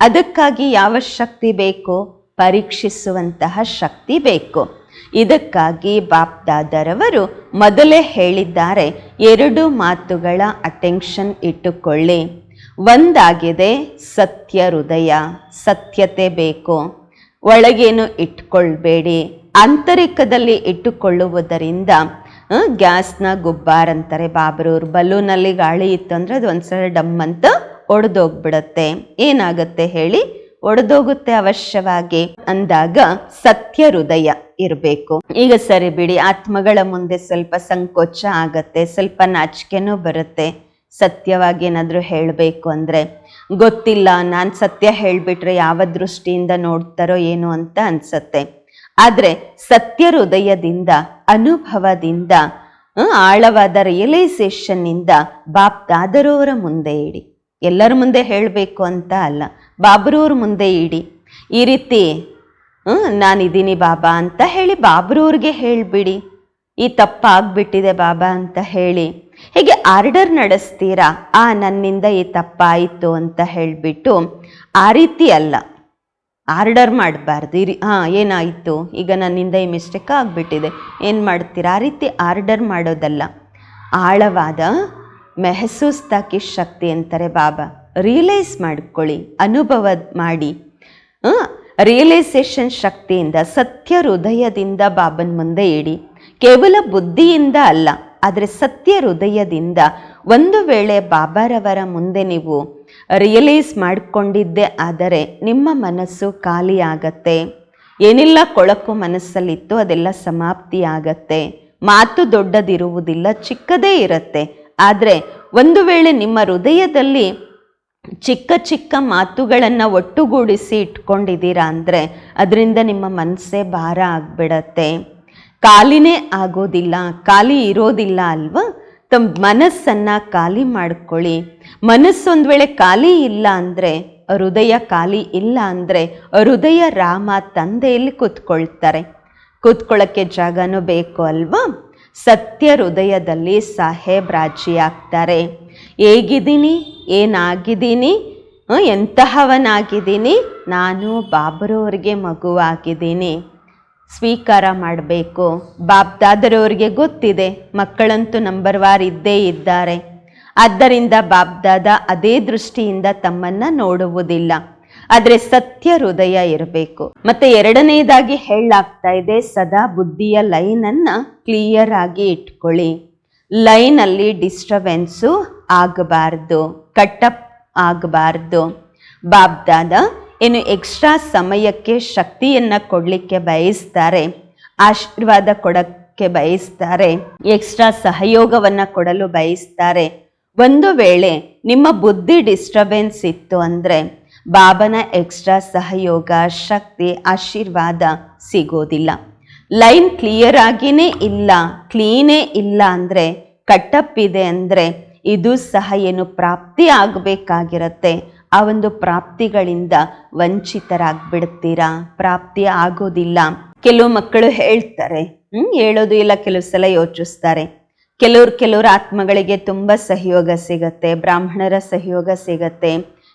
ಅದಕ್ಕಾಗಿ ಯಾವ ಶಕ್ತಿ ಬೇಕು ಪರೀಕ್ಷಿಸುವಂತಹ ಶಕ್ತಿ ಬೇಕು. ಇದಕ್ಕಾಗಿ ಬಾಪ್ದಾದರವರು ಮೊದಲೇ ಹೇಳಿದ್ದಾರೆ, ಎರಡು ಮಾತುಗಳ ಅಟೆನ್ಷನ್ ಇಟ್ಟುಕೊಳ್ಳಿ. ಒಂದಾಗಿದೆ ಸತ್ಯ ಹೃದಯ, ಸತ್ಯತೆ ಬೇಕು. ಒಳಗೇನು ಇಟ್ಕೊಳ್ಬೇಡಿ. ಆಂತರಿಕದಲ್ಲಿ ಇಟ್ಟುಕೊಳ್ಳುವುದರಿಂದ ಗ್ಯಾಸ್ನ ಗುಬ್ಬಾರ್ ಅಂತಾರೆ ಬಾಬ್ರೂರು. ಬಲೂನಲ್ಲಿ ಗಾಳಿ ಇತ್ತು ಅಂದರೆ ಅದು ಒಂದ್ಸಲ ಡಮ್ ಅಂತ ಒಡೆದೋಗ್ಬಿಡತ್ತೆ. ಏನಾಗುತ್ತೆ ಹೇಳಿ? ಒಡೆದೋಗುತ್ತೆ ಅವಶ್ಯವಾಗಿ. ಅಂದಾಗ ಸತ್ಯ ಹೃದಯ ಇರಬೇಕು. ಈಗ ಸರಿ ಬಿಡಿ, ಆತ್ಮಗಳ ಮುಂದೆ ಸ್ವಲ್ಪ ಸಂಕೋಚ ಆಗತ್ತೆ, ಸ್ವಲ್ಪ ನಾಚಿಕೆನೂ ಬರುತ್ತೆ. ಸತ್ಯವಾಗಿ ಏನಾದರೂ ಹೇಳಬೇಕು ಅಂದರೆ ಗೊತ್ತಿಲ್ಲ. ನಾನು ಸತ್ಯ ಹೇಳಿಬಿಟ್ರೆ ಯಾವ ದೃಷ್ಟಿಯಿಂದ ನೋಡ್ತಾರೋ ಏನು ಅಂತ ಅನ್ಸತ್ತೆ. ಆದರೆ ಸತ್ಯ ಹೃದಯದಿಂದ, ಅನುಭವದಿಂದ ಆಳವಾದ ರಿಯಲೈಸೇಷನ್ನಿಂದ ಬಾಪ್ ದಾದರವರ ಮುಂದೆ ಇಡಿ. ಎಲ್ಲರ ಮುಂದೆ ಹೇಳಬೇಕು ಅಂತ ಅಲ್ಲ ಬಾಬ್ರವ್ರ ಮುಂದೆ ಇಡಿ. ಈ ರೀತಿ ನಾನಿದ್ದೀನಿ ಬಾಬಾ ಅಂತ ಹೇಳಿ ಬಾಬ್ರವ್ರಿಗೆ ಹೇಳಿಬಿಡಿ. ಈ ತಪ್ಪಾಗ್ಬಿಟ್ಟಿದೆ ಬಾಬಾ ಅಂತ ಹೇಳಿ. ಹೀಗೆ ಆರ್ಡರ್ ನಡೆಸ್ತೀರಾ? ಆ, ನನ್ನಿಂದ ಈ ತಪ್ಪಾಯಿತು ಅಂತ ಹೇಳಿಬಿಟ್ಟು, ಆ ರೀತಿ ಅಲ್ಲ. ಆರ್ಡರ್ ಮಾಡಬಾರ್ದು. ಇರಿ, ಹಾಂ, ಏನಾಯಿತು? ಈಗ ನನ್ನಿಂದ ಈ ಮಿಸ್ಟೇಕ್ ಆಗಿಬಿಟ್ಟಿದೆ. ಏನು ಮಾಡ್ತೀರಾ? ಆ ರೀತಿ ಆರ್ಡರ್ ಮಾಡೋದಲ್ಲ. ಆಳವಾದ ಮೆಹಸೂಸ್ ತಾಕಿ ಶಕ್ತಿ ಅಂತಾರೆ ಬಾಬಾ. ರಿಯಲೈಸ್ ಮಾಡ್ಕೊಳ್ಳಿ, ಅನುಭವ ಮಾಡಿ. ರಿಯಲೈಸೇಷನ್ ಶಕ್ತಿಯಿಂದ, ಸತ್ಯ ಹೃದಯದಿಂದ ಬಾಬನ್ ಮುಂದೆ ಇಡಿ. ಕೇವಲ ಬುದ್ಧಿಯಿಂದ ಅಲ್ಲ. ಆದರೆ ಸತ್ಯ ಹೃದಯದಿಂದ ಒಂದು ವೇಳೆ ಬಾಬಾರವರ ಮುಂದೆ ನೀವು ರಿಯಲೈಸ್ ಮಾಡಿಕೊಂಡಿದ್ದೇ ಆದರೆ ನಿಮ್ಮ ಮನಸ್ಸು ಖಾಲಿಯಾಗತ್ತೆ ಏನೆಲ್ಲ ಕೊಳಕು ಮನಸ್ಸಲ್ಲಿತ್ತು ಅದೆಲ್ಲ ಸಮಾಪ್ತಿ ಆಗತ್ತೆ. ಮಾತು ದೊಡ್ಡದಿರುವುದಿಲ್ಲ, ಚಿಕ್ಕದೇ ಇರುತ್ತೆ. ಆದರೆ ಒಂದು ವೇಳೆ ನಿಮ್ಮ ಹೃದಯದಲ್ಲಿ ಚಿಕ್ಕ ಚಿಕ್ಕ ಮಾತುಗಳನ್ನು ಒಟ್ಟುಗೂಡಿಸಿ ಇಟ್ಕೊಂಡಿದ್ದೀರಾ ಅಂದರೆ ಅದರಿಂದ ನಿಮ್ಮ ಮನಸ್ಸೇ ಭಾರ ಆಗಿಬಿಡತ್ತೆ. ಖಾಲಿನೇ ಆಗೋದಿಲ್ಲ, ಖಾಲಿ ಇರೋದಿಲ್ಲ ಅಲ್ವಾ? ತಮ್ಮ ಮನಸ್ಸನ್ನು ಖಾಲಿ ಮಾಡ್ಕೊಳ್ಳಿ. ಮನಸ್ಸು ಒಂದು ವೇಳೆ ಖಾಲಿ ಇಲ್ಲ ಅಂದರೆ, ಹೃದಯ ಖಾಲಿ ಇಲ್ಲ ಅಂದರೆ, ಹೃದಯ ರಾಮ ತಂದೆಯಲ್ಲಿ ಕೂತ್ಕೊಳ್ತಾರೆ. ಕೂತ್ಕೊಳ್ಳೋಕ್ಕೆ ಜಾಗನೂ ಬೇಕು ಅಲ್ವಾ? ಸತ್ಯ ಹೃದಯದಲ್ಲಿ ಸಾಹೇಬ್ ರಾಜಿ ಆಗ್ತಾರೆ ಹೇಗಿದ್ದೀನಿ? ಏನಾಗಿದ್ದೀನಿ? ಎಂತಹವನಾಗಿದ್ದೀನಿ? ನಾನು ಬಾಬರವ್ರಿಗೆ ಮಗುವಾಗಿದ್ದೀನಿ. ಸ್ವೀಕಾರ ಮಾಡಬೇಕು. ಬಾಬ್ದಾದರವ್ರಿಗೆ ಗೊತ್ತಿದೆ, ಮಕ್ಕಳಂತೂ ನಂಬರ್ ವಾರ್ ಇದ್ದೇ ಇದ್ದಾರೆ. ಆದ್ದರಿಂದ ಬಾಬ್ದಾದ ಅದೇ ದೃಷ್ಟಿಯಿಂದ ತಮ್ಮನ್ನ ನೋಡುವುದಿಲ್ಲ. ಆದರೆ ಸತ್ಯ ಹೃದಯ ಇರಬೇಕು. ಮತ್ತೆ ಎರಡನೇದಾಗಿ ಹೇಳಾಗ್ತಾ ಇದೆ, ಸದಾ ಬುದ್ಧಿಯ ಲೈನನ್ನು ಕ್ಲಿಯರ್ ಆಗಿ ಇಟ್ಕೊಳ್ಳಿ. ಲೈನಲ್ಲಿ ಡಿಸ್ಟರ್ಬೆನ್ಸು ಆಗಬಾರ್ದು ಕಟ್ಟಪ್ ಆಗಬಾರ್ದು. ಬಾಬ್ದಾದ ಏನು ಎಕ್ಸ್ಟ್ರಾ ಸಮಯಕ್ಕೆ ಶಕ್ತಿಯನ್ನು ಕೊಡಲಿಕ್ಕೆ ಬಯಸ್ತಾರೆ, ಆಶೀರ್ವಾದ ಕೊಡಕ್ಕೆ ಬಯಸ್ತಾರೆ ಎಕ್ಸ್ಟ್ರಾ ಸಹಯೋಗವನ್ನು ಕೊಡಲು ಬಯಸ್ತಾರೆ. ಒಂದು ವೇಳೆ ನಿಮ್ಮ ಬುದ್ಧಿ ಡಿಸ್ಟರ್ಬೆನ್ಸ್ ಇತ್ತು ಅಂದರೆ ಬಾಬನ ಎಕ್ಸ್ಟ್ರಾ ಸಹಯೋಗ, ಶಕ್ತಿ, ಆಶೀರ್ವಾದ ಸಿಗೋದಿಲ್ಲ. ಲೈನ್ ಕ್ಲಿಯರ್ ಆಗಿನೇ ಇಲ್ಲ ಕ್ಲೀನೇ ಇಲ್ಲ ಅಂದರೆ, ಕಟ್ಟಪ್ಪಿದೆ ಅಂದರೆ, ಇದು ಸಹ ಏನು ಪ್ರಾಪ್ತಿ ಆಗಬೇಕಾಗಿರತ್ತೆ. ಆ ಒಂದು ಪ್ರಾಪ್ತಿಗಳಿಂದ ವಂಚಿತರಾಗ್ಬಿಡ್ತೀರಾ? ಪ್ರಾಪ್ತಿ ಆಗೋದಿಲ್ಲ. ಕೆಲವು ಮಕ್ಕಳು ಹೇಳ್ತಾರೆ, ಹ್ಮ್, ಹೇಳೋದು ಇಲ್ಲ, ಕೆಲವು ಸಲ ಯೋಚಿಸ್ತಾರೆ. ಕೆಲವ್ರು ಕೆಲವ್ರ ಆತ್ಮಗಳಿಗೆ ತುಂಬ ಸಹಯೋಗ ಸಿಗತ್ತೆ, ಬ್ರಾಹ್ಮಣರ ಸಹಯೋಗ ಸಿಗತ್ತೆ,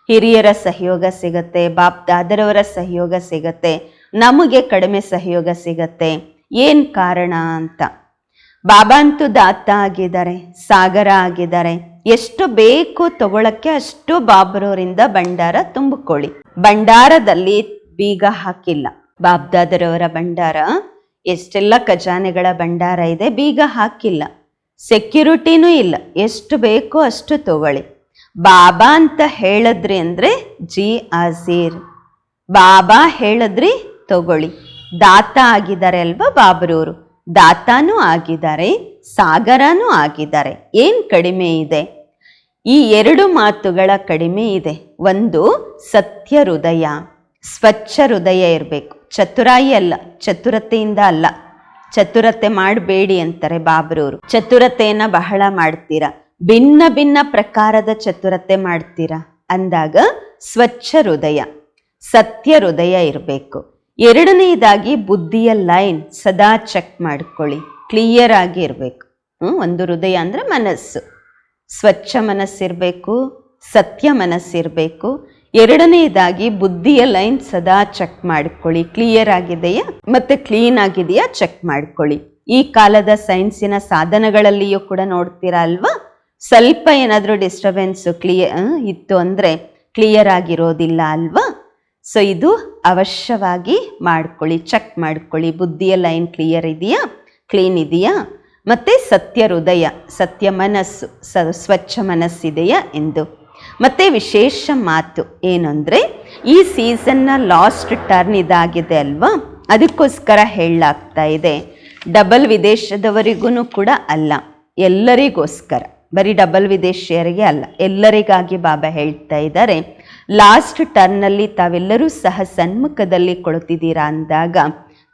ಹಿರಿಯರ ಸಹಯೋಗ ಸಿಗತ್ತೆ, ಬಾಪ್, ದಾದರವರ ಸಹಯೋಗ ಸಿಗತ್ತೆ, ನಮಗೆ ಕಡಿಮೆ ಸಹಯೋಗ ಸಿಗತ್ತೆ. ಏನ್ ಕಾರಣ ಅಂತ? ಬಾಬಾ ಅಂತೂ ದಾತ ಆಗಿದ್ದಾರೆ, ಸಾಗರ ಆಗಿದ್ದಾರೆ. ಎಷ್ಟು ಬೇಕು ತಗೊಳಕ್ಕೆ ಅಷ್ಟು ಬಾಬ್ರೂರಿಂದ ಭಂಡಾರ ತುಂಬಿಕೊಳ್ಳಿ. ಭಂಡಾರದಲ್ಲಿ ಬೀಗ ಹಾಕಿಲ್ಲ. ಬಾಬ್ದಾದರವರ ಭಂಡಾರ, ಎಷ್ಟೆಲ್ಲ ಖಜಾನೆಗಳ ಭಂಡಾರ ಇದೆ, ಬೀಗ ಹಾಕಿಲ್ಲ. ಸೆಕ್ಯೂರಿಟಿನೂ ಇಲ್ಲ. ಎಷ್ಟು ಬೇಕೋ ಅಷ್ಟು ತಗೊಳ್ಳಿ. ಬಾಬಾ ಅಂತ ಹೇಳಿದ್ರಿ ಅಂದರೆ ಜಿ ಆಜೀರ್. ಬಾಬಾ ಹೇಳಿದ್ರಿ ತಗೊಳ್ಳಿ. ದಾತ ಆಗಿದ್ದಾರೆ ಅಲ್ವಾ ಬಾಬ್ರವರು ದಾತಾನೂ ಆಗಿದ್ದಾರೆ, ಸಾಗರನೂ ಆಗಿದ್ದಾರೆ. ಏನು ಕಡಿಮೆ ಇದೆ? ಈ ಎರಡು ಮಾತುಗಳ ಕಡಿಮೆ ಇದೆ. ಒಂದು, ಸತ್ಯ ಹೃದಯ, ಸ್ವಚ್ಛ ಹೃದಯ ಇರಬೇಕು. ಚತುರಾಯಿ ಅಲ್ಲ, ಚತುರತೆಯಿಂದ ಅಲ್ಲ. ಚತುರತೆ ಮಾಡಬೇಡಿ ಅಂತಾರೆ ಬಾಬ್ರವರು ಚತುರತೆಯನ್ನು ಬಹಳ ಮಾಡ್ತೀರಾ. ಭಿನ್ನ ಭಿನ್ನ ಪ್ರಕಾರದ ಚತುರತೆ ಮಾಡ್ತೀರಾ. ಅಂದಾಗ, ಸ್ವಚ್ಛ ಹೃದಯ, ಸತ್ಯ ಹೃದಯ ಇರಬೇಕು. ಎರಡನೆಯದಾಗಿ ಬುದ್ಧಿಯ ಲೈನ್ ಸದಾ ಚೆಕ್ ಮಾಡ್ಕೊಳ್ಳಿ. ಕ್ಲಿಯರ್ ಆಗಿ ಇರಬೇಕು ಹ್ಞೂ ಒಂದು ಹೃದಯ ಅಂದರೆ ಮನಸ್ಸು. ಸ್ವಚ್ಛ ಮನಸ್ಸಿರಬೇಕು, ಸತ್ಯ ಮನಸ್ಸಿರಬೇಕು. ಎರಡನೆಯದಾಗಿ ಬುದ್ಧಿಯ ಲೈನ್ ಸದಾ ಚೆಕ್ ಮಾಡ್ಕೊಳ್ಳಿ. ಕ್ಲಿಯರ್ ಆಗಿದೆಯಾ? ಮತ್ತು ಕ್ಲೀನ್ ಆಗಿದೆಯಾ? ಚೆಕ್ ಮಾಡ್ಕೊಳ್ಳಿ. ಈ ಕಾಲದ ಸೈನ್ಸಿನ ಸಾಧನಗಳಲ್ಲಿಯೂ ಕೂಡ ನೋಡ್ತೀರಾ ಅಲ್ವಾ? ಸ್ವಲ್ಪ ಏನಾದರೂ ಡಿಸ್ಟರ್ಬೆನ್ಸು ಕ್ಲಿಯರ್ ಇತ್ತು ಅಂದರೆ ಕ್ಲಿಯರ್ ಆಗಿರೋದಿಲ್ಲ ಅಲ್ವಾ? ಸೊ ಇದು ಅವಶ್ಯವಾಗಿ ಮಾಡ್ಕೊಳ್ಳಿ ಚೆಕ್ ಮಾಡ್ಕೊಳ್ಳಿ. ಬುದ್ಧಿಯ ಲೈನ್ ಕ್ಲಿಯರ್ ಇದೆಯಾ? ಕ್ಲೀನ್ ಇದೆಯಾ? ಮತ್ತು ಸತ್ಯ ಹೃದಯ, ಸತ್ಯ ಮನಸ್ಸು, ಸ, ಸ್ವಚ್ಛ ಮನಸ್ಸಿದೆಯಾ ಎಂದು. ಮತ್ತು ವಿಶೇಷ ಮಾತು ಏನಂದರೆ, ಈ ಸೀಸನ್ನ ಲಾಸ್ಟ್ ಟರ್ನ್ ಇದಾಗಿದೆ ಅಲ್ವಾ? ಅದಕ್ಕೋಸ್ಕರ ಹೇಳಲಾಗ್ತಾ ಇದೆ. ಡಬಲ್ ವಿದೇಶದವರಿಗೂ ಕೂಡ ಅಲ್ಲ, ಎಲ್ಲರಿಗೋಸ್ಕರ. ಬರೀ ಡಬಲ್ ವಿದೇಶಿಯರಿಗೆ ಅಲ್ಲ, ಎಲ್ಲರಿಗಾಗಿ ಬಾಬಾ ಹೇಳ್ತಾ ಇದ್ದಾರೆ. ಲಾಸ್ಟ್ ಟರ್ನಲ್ಲಿ ತಾವೆಲ್ಲರೂ ಸಹ ಸನ್ಮುಖದಲ್ಲಿ ಕೊಳುತ್ತಿದ್ದೀರಾ ಅಂದಾಗ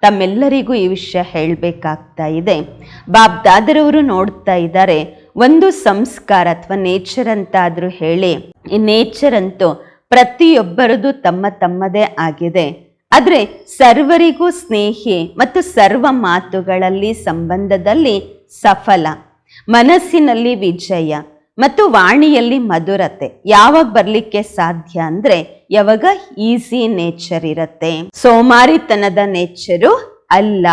ತಮ್ಮೆಲ್ಲರಿಗೂ ಈ ವಿಷಯ ಹೇಳಬೇಕಾಗ್ತಾ ಇದೆ. ಬಾಬ್ದಾದರವರು ನೋಡ್ತಾ ಇದ್ದಾರೆ, ಒಂದು ಸಂಸ್ಕಾರ ಅಥವಾ ನೇಚರ್ ಅಂತಾದರೂ ಹೇಳಿ. ಈ ನೇಚರ್ ಅಂತೂ ಪ್ರತಿಯೊಬ್ಬರದು ತಮ್ಮ ತಮ್ಮದೇ ಆಗಿದೆ. ಆದರೆ ಸರ್ವರಿಗೂ ಸ್ನೇಹಿ ಮತ್ತು ಸರ್ವ ಮಾತುಗಳಲ್ಲಿ ಸಂಬಂಧದಲ್ಲಿ ಸಫಲ, ಮನಸ್ಸಿನಲ್ಲಿ ವಿಜಯ. ಮತ್ತು ವಾಣಿಯಲ್ಲಿ ಮಧುರತೆ. ಯಾವಾಗ ಬರಲಿಕ್ಕೆ ಸಾಧ್ಯ ಅಂದ್ರೆ ಯಾವಾಗ ಈಸಿ ನೇಚರ್ ಇರತ್ತೆ. ಸೋಮಾರಿತನದ ನೇಚರು ಅಲ್ಲ.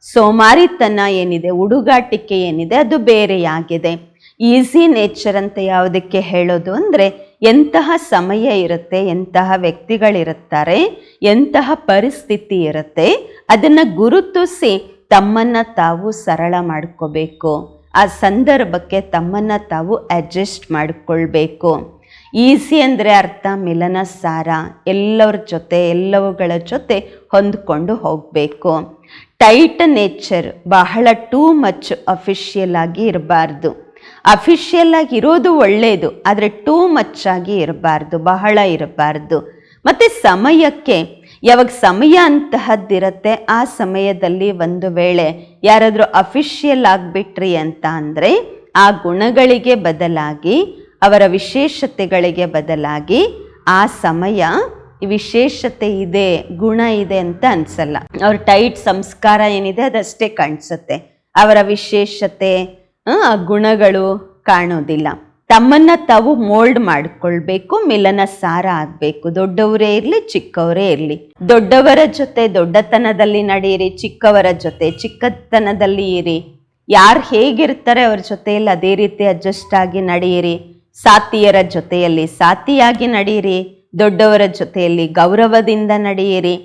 ಸೋಮಾರಿತನ ಏನಿದೆ ಹುಡುಗಾಟಿಕೆ ಏನಿದೆ, ಅದು ಬೇರೆಯಾಗಿದೆ. ಈಸಿ ನೇಚರ್ ಅಂತ ಯಾವುದಕ್ಕೆ ಹೇಳೋದು ಅಂದ್ರೆ ಎಂತಹ ಸಮಯ ಇರುತ್ತೆ, ಎಂತಹ ವ್ಯಕ್ತಿಗಳಿರುತ್ತಾರೆ, ಎಂತಹ ಪರಿಸ್ಥಿತಿ ಇರುತ್ತೆ, ಅದನ್ನ ಗುರುತಿಸಿ ತಮ್ಮನ್ನ ತಾವು ಸರಳ ಮಾಡ್ಕೋಬೇಕು. ಆ ಸಂದರ್ಭಕ್ಕೆ ತಮ್ಮನ್ನು ತಾವು ಅಡ್ಜಸ್ಟ್ ಮಾಡಿಕೊಳ್ಬೇಕು. ಈಸಿ ಅಂದರೆ ಅರ್ಥ, ಮಿಲನ ಸಾರ ಎಲ್ಲರ ಜೊತೆ, ಎಲ್ಲವುಗಳ ಜೊತೆ ಹೊಂದ್ಕೊಂಡು ಹೋಗಬೇಕು. ಟೈಟ್ ನೇಚರ್ ಬಹಳ ಟೂ ಮಚ್ ಅಫಿಷಿಯಲ್ ಆಗಿ ಇರಬಾರ್ದು. ಅಫಿಷಿಯಲ್ ಆಗಿ ಇರೋದು ಒಳ್ಳೆಯದು ಆದರೆ ಟೂ ಮಚ್ ಆಗಿ ಇರಬಾರ್ದು, ಬಹಳ ಇರಬಾರ್ದು. ಮತ್ತು ಸಮಯಕ್ಕೆ ಯಾವಾಗ ಸಮಯ ಅಂತಹದ್ದಿರತ್ತೆ, ಆ ಸಮಯದಲ್ಲಿ ಒಂದು ವೇಳೆ ಯಾರಾದರೂ ಅಫಿಷಿಯಲ್ ಆಗಿಬಿಟ್ರಿ ಅಂತ ಅಂದರೆ ಆ ಗುಣಗಳಿಗೆ ಬದಲಾಗಿ, ಅವರ ವಿಶೇಷತೆಗಳಿಗೆ ಬದಲಾಗಿ ಆ ಸಮಯ ವಿಶೇಷತೆ ಇದೆ, ಗುಣ ಇದೆ ಅಂತ ಅನ್ಸಲ್ಲ. ಅವ್ರ ಟೈಟ್ ಸಂಸ್ಕಾರ ಏನಿದೆ ಅದಷ್ಟೇ ಕಾಣಿಸುತ್ತೆ. ಅವರ ವಿಶೇಷತೆ ಗುಣಗಳು ಕಾಣೋದಿಲ್ಲ. ತಮ್ಮನ್ನ ತಾವು ಮೋಲ್ಡ್ ಮಾಡಿಕೊಳ್ಬೇಕು, ಮಿಲನ ಸಾರ ಆಗಬೇಕು. ದೊಡ್ಡವರೇ ಇರಲಿ, ಚಿಕ್ಕವರೇ ಇರಲಿ. ದೊಡ್ಡವರ ಜೊತೆ ದೊಡ್ಡತನದಲ್ಲಿ ನಡೆಯಿರಿ, ಚಿಕ್ಕವರ ಜೊತೆ ಚಿಕ್ಕತನದಲ್ಲಿ ಇರಿ. ಯಾರು ಹೇಗಿರ್ತಾರೆ ಅವ್ರ ಜೊತೆಯಲ್ಲಿ ಅದೇ ರೀತಿ ಅಡ್ಜಸ್ಟ್ ಆಗಿ ನಡೆಯಿರಿ. ಸಾತಿಯರ ಜೊತೆಯಲ್ಲಿ ಸಾತಿಯಾಗಿ ನಡೆಯಿರಿ. ದೊಡ್ಡವರ ಜೊತೆಯಲ್ಲಿ ಗೌರವದಿಂದ ನಡೆಯಿರಿ.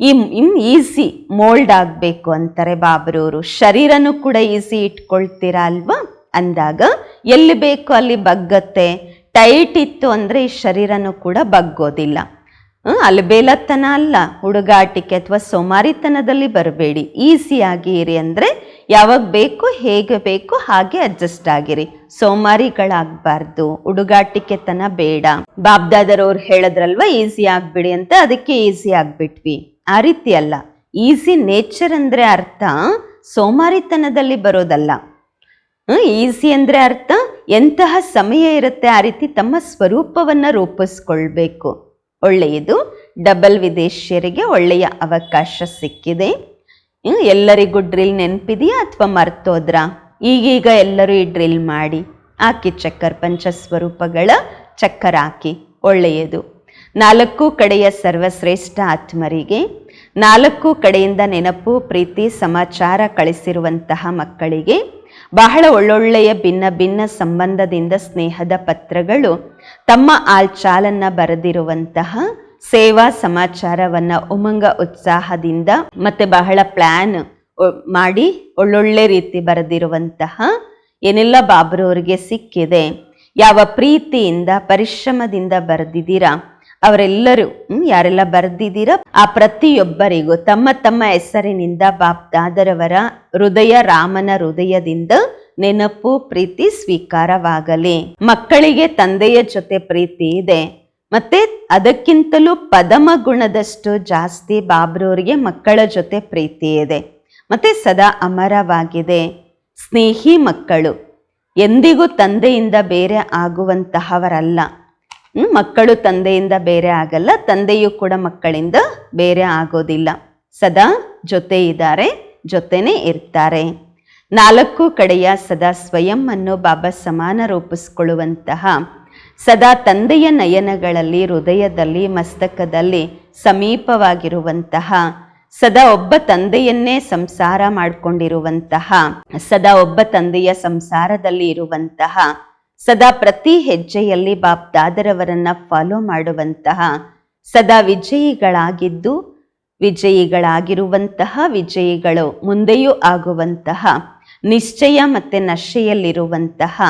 ಈ ಇನ್ ಈಸಿ ಮೋಲ್ಡ್ ಆಗಬೇಕು ಅಂತಾರೆ ಬಾಬ್ರವರು ಶರೀರನೂ ಕೂಡ ಈಸಿ ಇಟ್ಕೊಳ್ತೀರಾ ಅಲ್ವಾ? ಅಂದಾಗ ಎಲ್ಲಿ ಬೇಕು ಅಲ್ಲಿ ಬಗ್ಗತ್ತೆ. ಟೈಟ್ ಇತ್ತು ಅಂದರೆ ಈ ಶರೀರನೂ ಕೂಡ ಬಗ್ಗೋದಿಲ್ಲ. ಅಲ್ಲಿ ಅಲ್ಬೇಲತನ ಅಲ್ಲ. ಹುಡುಗಾಟಿಕೆ ಅಥವಾ ಸೋಮಾರಿತನದಲ್ಲಿ ಬರಬೇಡಿ. ಈಸಿಯಾಗಿ ಇರಿ ಅಂದರೆ ಯಾವಾಗ ಬೇಕು, ಹೇಗೆ ಬೇಕು ಹಾಗೆ ಅಡ್ಜಸ್ಟ್ ಆಗಿರಿ. ಸೋಮಾರಿಗಳಾಗಬಾರ್ದು. ಹುಡುಗಾಟಿಕೆತನ ಬೇಡ. ಬಾಬ್ದಾದರವ್ರು ಹೇಳಿದ್ರಲ್ವ, ಈಸಿ ಆಗ್ಬಿಡಿ ಅಂತ? ಅದಕ್ಕೆ ಈಸಿ ಆಗ್ಬಿಟ್ವಿ. ಆ ರೀತಿ ಅಲ್ಲ. ಈಸಿ ನೇಚರ್ ಅಂದರೆ ಅರ್ಥ, ಸೋಮಾರಿತನದಲ್ಲಿ ಬರೋದಲ್ಲ. ಈಸಿ ಅಂದರೆ ಅರ್ಥ. ಎಂತಹ ಸಮಯ ಇರುತ್ತೆ ಆ ರೀತಿ ತಮ್ಮ ಸ್ವರೂಪವನ್ನು ರೂಪಿಸ್ಕೊಳ್ಬೇಕು. ಒಳ್ಳೆಯದು. ಡಬಲ್ ವಿದೇಶಿಯರಿಗೆ ಒಳ್ಳೆಯ ಅವಕಾಶ ಸಿಕ್ಕಿದೆ. ಎಲ್ಲರಿಗೂ ಡ್ರಿಲ್ ನೆನಪಿದೆಯಾ ಅಥವಾ ಮರ್ತೋದ್ರ? ಈಗೀಗ ಎಲ್ಲರೂ ಈ ಡ್ರಿಲ್ ಮಾಡಿ. ಹಾಕಿ ಚಕ್ಕರ್ ಪಂಚಸ್ವರೂಪಗಳ ಚಕ್ಕರ್ ಹಾಕಿ. ಒಳ್ಳೆಯದು. ನಾಲ್ಕು ಕಡೆಯ ಸರ್ವಶ್ರೇಷ್ಠ ಆತ್ಮರಿಗೆ, ನಾಲ್ಕು ಕಡೆಯಿಂದ ನೆನಪು, ಪ್ರೀತಿ, ಸಮಾಚಾರ ಕಳಿಸಿರುವಂತಹ ಮಕ್ಕಳಿಗೆ ಬಹಳ ಒಳ್ಳೊಳ್ಳೆಯ ಭಿನ್ನ ಭಿನ್ನ ಸಂಬಂಧದಿಂದ ಸ್ನೇಹದ ಪತ್ರಗಳು ತಮ್ಮ ಆಲ್ಚಾಲನ್ನ ಬರೆದಿರುವಂತಹ ಸೇವಾ ಸಮಾಚಾರವನ್ನ ಉಮಂಗ ಉತ್ಸಾಹದಿಂದ ಮತ್ತೆ ಬಹಳ ಪ್ಲಾನ್ ಮಾಡಿ ಒಳ್ಳೊಳ್ಳೆ ರೀತಿ ಬರೆದಿರುವಂತಹ ಏನೆಲ್ಲ ಬಾಬ್ರವರಿಗೆ ಸಿಕ್ಕಿದೆ, ಯಾವ ಪ್ರೀತಿಯಿಂದ, ಪರಿಶ್ರಮದಿಂದ ಬರೆದಿದ್ದೀರಾ ಅವರೆಲ್ಲರೂ ಯಾರೆಲ್ಲ ಬರೆದಿದ್ದೀರಾ ಆ ಪ್ರತಿಯೊಬ್ಬರಿಗೂ ತಮ್ಮ ತಮ್ಮ ಹೆಸರಿನಿಂದ ಬಾಪ್ದಾದರವರ ಹೃದಯ ರಾಮನ ಹೃದಯದಿಂದ ನೆನಪು, ಪ್ರೀತಿ ಸ್ವೀಕಾರವಾಗಲಿ. ಮಕ್ಕಳಿಗೆ ತಂದೆಯ ಜೊತೆ ಪ್ರೀತಿ ಇದೆ. ಮತ್ತೆ ಅದಕ್ಕಿಂತಲೂ ಪದಮ ಗುಣದಷ್ಟು ಜಾಸ್ತಿ ಬಾಬ್ರವರಿಗೆ ಮಕ್ಕಳ ಜೊತೆ ಪ್ರೀತಿ ಇದೆ. ಮತ್ತೆ ಸದಾ ಅಮರವಾಗಿದೆ. ಸ್ನೇಹಿ ಮಕ್ಕಳು. ಎಂದಿಗೂ ತಂದೆಯಿಂದ ಬೇರೆ ಆಗುವಂತಹವರಲ್ಲ. ಮಕ್ಕಳು ತಂದೆಯಿಂದ ಬೇರೆ ಆಗಲ್ಲ, ತಂದೆಯೂ ಕೂಡ ಮಕ್ಕಳಿಂದ ಬೇರೆ ಆಗೋದಿಲ್ಲ. ಸದಾ ಜೊತೆ ಇದ್ದಾರೆ, ಜೊತೆನೇ ಇರ್ತಾರೆ. ನಾಲ್ಕು ಕಡೆಯ ಸದಾ ಸ್ವಯಂ ಅನ್ನು ಬಾಬಾ ಸಮಾನ ರೂಪಿಸ್ಕೊಳ್ಳುವಂತಹ, ಸದಾ ತಂದೆಯ ನಯನಗಳಲ್ಲಿ, ಹೃದಯದಲ್ಲಿ, ಮಸ್ತಕದಲ್ಲಿ ಸಮೀಪವಾಗಿರುವಂತಹ, ಸದಾ ಒಬ್ಬ ತಂದೆಯನ್ನೇ ಸಂಸಾರ ಮಾಡಿಕೊಂಡಿರುವಂತಹ, ಸದಾ ಒಬ್ಬ ತಂದೆಯ ಸಂಸಾರದಲ್ಲಿ ಇರುವಂತಹ ಸದಾ ಪ್ರತಿ ಹೆಜ್ಜೆಯಲ್ಲಿ ಬಾಪ್ ದಾದರವರನ್ನ ಫಾಲೋ ಮಾಡುವಂತಹ, ಸದಾ ವಿಜಯಿಗಳಾಗಿದ್ದು, ವಿಜಯಿಗಳಾಗಿರುವಂತಹ ವಿಜಯಿಗಳು, ಮುಂದೆಯೂ ಆಗುವಂತಹ, ನಿಶ್ಚಯ ಮತ್ತೆ ನಶೆಯಲ್ಲಿರುವಂತಹ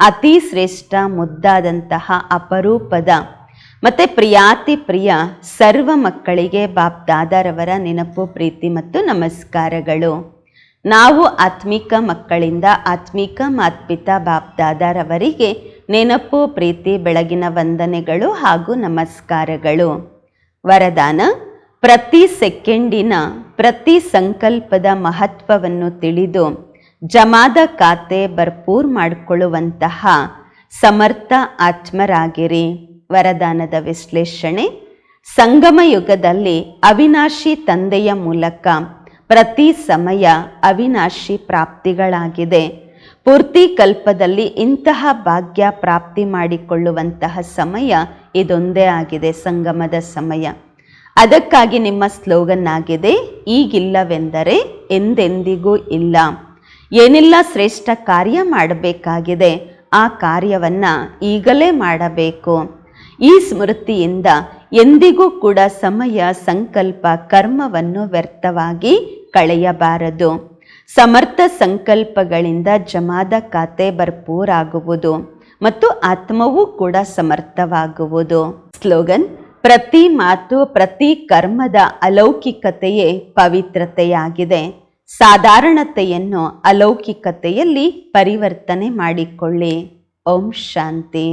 ಅತಿ ಶ್ರೇಷ್ಠ ಮುದ್ದಾದಂತಹ ಅಪರೂಪದ ಮತ್ತೆ ಪ್ರಿಯಾತಿ ಪ್ರಿಯ ಸರ್ವ ಮಕ್ಕಳಿಗೆ ಬಾಪ್ ದಾದಾರವರ ನೆನಪು, ಪ್ರೀತಿ ಮತ್ತು ನಮಸ್ಕಾರಗಳು. ನಾವು ಆತ್ಮಿಕ ಮಕ್ಕಳಿಂದ ಆತ್ಮಿಕ ಮಾತ್ಪಿತ ಬಾಪ್ದಾದರವರಿಗೆ ನೆನಪು, ಪ್ರೀತಿ, ಬೆಳಗಿನ ವಂದನೆಗಳು ಹಾಗೂ ನಮಸ್ಕಾರಗಳು. ವರದಾನ, ಪ್ರತಿ ಸೆಕೆಂಡಿನ ಪ್ರತಿ ಸಂಕಲ್ಪದ ಮಹತ್ವವನ್ನು ತಿಳಿದು ಜಮಾದ ಖಾತೆ ಭರ್ಪೂರ್ ಮಾಡಿಕೊಳ್ಳುವಂತಹ ಸಮರ್ಥ ಆತ್ಮರಾಗಿರಿ. ವರದಾನದ ವಿಶ್ಲೇಷಣೆ ಸಂಗಮ ಯುಗದಲ್ಲಿ ಅವಿನಾಶಿ ತಂದೆಯ ಮೂಲಕ. ಪ್ರತಿ ಸಮಯ ಅವಿನಾಶಿ ಪ್ರಾಪ್ತಿಗಳಾಗಿದೆ. ಪೂರ್ತಿ ಕಲ್ಪದಲ್ಲಿ ಇಂತಹ ಭಾಗ್ಯ ಪ್ರಾಪ್ತಿ ಮಾಡಿಕೊಳ್ಳುವಂತಹ ಸಮಯ ಇದೊಂದೇ ಆಗಿದೆ ಸಂಗಮದ ಸಮಯ. ಅದಕ್ಕಾಗಿ ನಿಮ್ಮ ಸ್ಲೋಗನ್ ಆಗಿದೆ ಈಗಿಲ್ಲವೆಂದರೆ ಎಂದೆಂದಿಗೂ ಇಲ್ಲ. ಏನೆಲ್ಲ ಶ್ರೇಷ್ಠ ಕಾರ್ಯ ಮಾಡಬೇಕಾಗಿದೆ, ಆ ಕಾರ್ಯವನ್ನ ಈಗಲೇ ಮಾಡಬೇಕು. ಈ ಸ್ಮೃತಿಯಿಂದ ಎಂದಿಗೂ ಕೂಡ ಸಮಯ, ಸಂಕಲ್ಪ, ಕರ್ಮವನ್ನು ವ್ಯರ್ಥವಾಗಿ ಕಳೆಯಬಾರದು. ಸಮರ್ಥ ಸಂಕಲ್ಪಗಳಿಂದ ಜಮಾದ ಖಾತೆ ಭರ್ಪೂರಾಗುವುದು ಮತ್ತು ಆತ್ಮವೂ ಕೂಡ ಸಮರ್ಥವಾಗುವುದು. ಸ್ಲೋಗನ್, ಪ್ರತಿ ಮಾತು ಪ್ರತಿ ಕರ್ಮದ ಅಲೌಕಿಕತೆಯೇ ಪವಿತ್ರತೆಯಾಗಿದೆ. ಸಾಧಾರಣತೆಯನ್ನು ಅಲೌಕಿಕತೆಯಲ್ಲಿ ಪರಿವರ್ತನೆ ಮಾಡಿಕೊಳ್ಳಿ. ಓಂ ಶಾಂತಿ.